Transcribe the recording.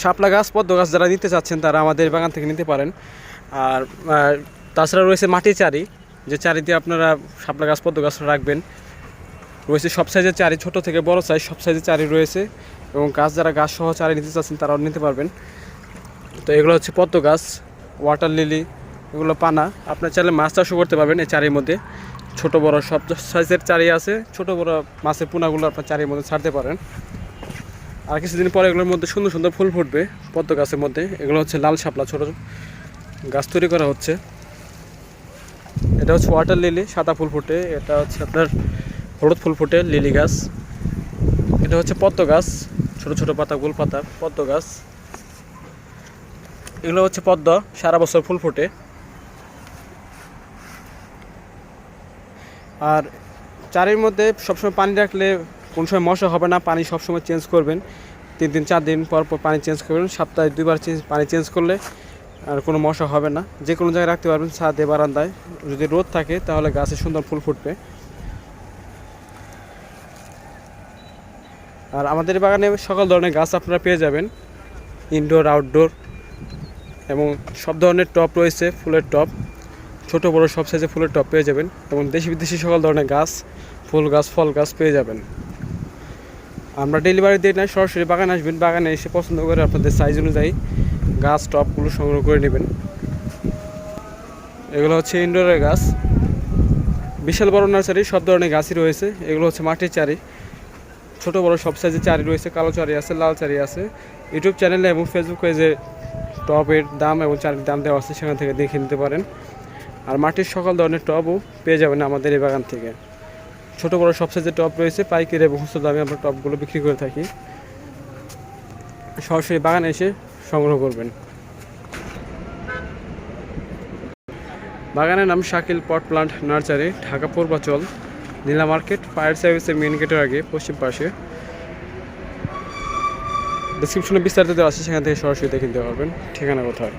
শাপলা গাছ, পদ্ম গাছ যারা নিতে চাচ্ছেন তারা আমাদের বাগান থেকে নিতে পারেন। আর তাছাড়া রয়েছে মাটি চারি, যে চারি দিয়ে আপনারা শাপলা গাছ, পদ্ম গাছ রাখবেন। রয়েছে সব সাইজের চারি, ছোট থেকে বড় সাইজ, সব সাইজের চারি রয়েছে। এবং গাছ যারা গাছ সহ চারি নিতে চাচ্ছেন তারাও নিতে পারবেন। তো এগুলো হচ্ছে পদ্ম গাছ ওয়াটার লিলি এগুলো পানা। আপনার চাইলে মাছ চাষও করতে পারবেন এই চারির মধ্যে। ছোট বড় সব সাইজের চারি আছে, ছোট বড় মাছের পোনাগুলো আপনার চারির মধ্যে ছাড়তে পারেন। আর কিছুদিন পরে এগুলোর মধ্যে সুন্দর সুন্দর ফুল ফুটবে, পদ্ম গাছের মধ্যে। এগুলো হচ্ছে লাল শাপলা ছোট গাছ তৈরি করা হচ্ছে। এটা হচ্ছে ওয়াটার লিলি সাদা ফুল ফুটে। এটা হচ্ছে আপনার হলুদ ফুল ফুটে লিলি গাছ। এটা হচ্ছে পদ্ম গাছ, ছোট ছোট পাতা, গোল পাতা, পদ্ম গাছ। এগুলো হচ্ছে পদ্ম, সারা বছর ফুল ফোটে। আর চারের মধ্যে সবসময় পানি রাখলে কোন সময় মশা হবে না, পানি সবসময় চেঞ্জ করবেন। তিন দিন, চার দিন পর পর পানি চেঞ্জ করবেন, সপ্তাহে দুইবার চেঞ্জ পানি চেঞ্জ করলে আর কোনো মশা হবে না। যে কোনো জায়গায় রাখতে পারবেন, ছাদে, বারান্দায়। যদি রোদ থাকে তাহলে গাছে সুন্দর ফুল ফুটবে। আর আমাদের বাগানে সকল ধরনের গাছ আপনারা পেয়ে যাবেন। ইনডোর আউটডোর এবং সব ধরনের টপ রয়েছে ফুলের টপ ছোট, বড় সব সাইজে ফুলের টপ পেয়ে যাবেন এবং দেশি বিদেশি সকল ধরনের গাছ, ফুল গাছ, ফল গাছ পেয়ে যাবেন। আমরা ডেলিভারি দিই না সরাসরি বাগানে আসবেন, বাগানে এসে পছন্দ করে আপনাদের সাইজ অনুযায়ী গাছ, টপগুলো সংগ্রহ করে নেবেন। এগুলো হচ্ছে ইনডোরের গাছ। বিশাল বড় নার্সারি, সব ধরনের গাছই রয়েছে। এগুলো হচ্ছে মাটির চারি। ছোট বড় সব সাইজের চারি রয়েছে, কালো চারি আছে, লাল চারি আছে। ইউটিউব চ্যানেলে এবং ফেসবুক পেজে টবের দাম এবং চারির দাম দেওয়া আছে, সেখান থেকে দেখে নিতে পারেন। আর মাটির সকল ধরনের টবও পেয়ে যাবেন আমাদের এই বাগান থেকে। ছোট বড় সব সাইজের টব রয়েছে, পাইকারি এবং খুচরো দামে আমরা টবগুলো বিক্রি করে থাকি। সরাসরি বাগানে এসে সংগ্রহ করবেন। বাগানের নাম Shakil pot plant nursery Dhaka Purbachal, Nila market fire সার্ভিসের মেন গেটের আগে, পশ্চিম পাশে। ডিসক্রিপশনে বিস্তারিত দেওয়া আছে, সেখান থেকে সরাসরি দেখে নিতে পারবেন, ঠিকানা কোথায়?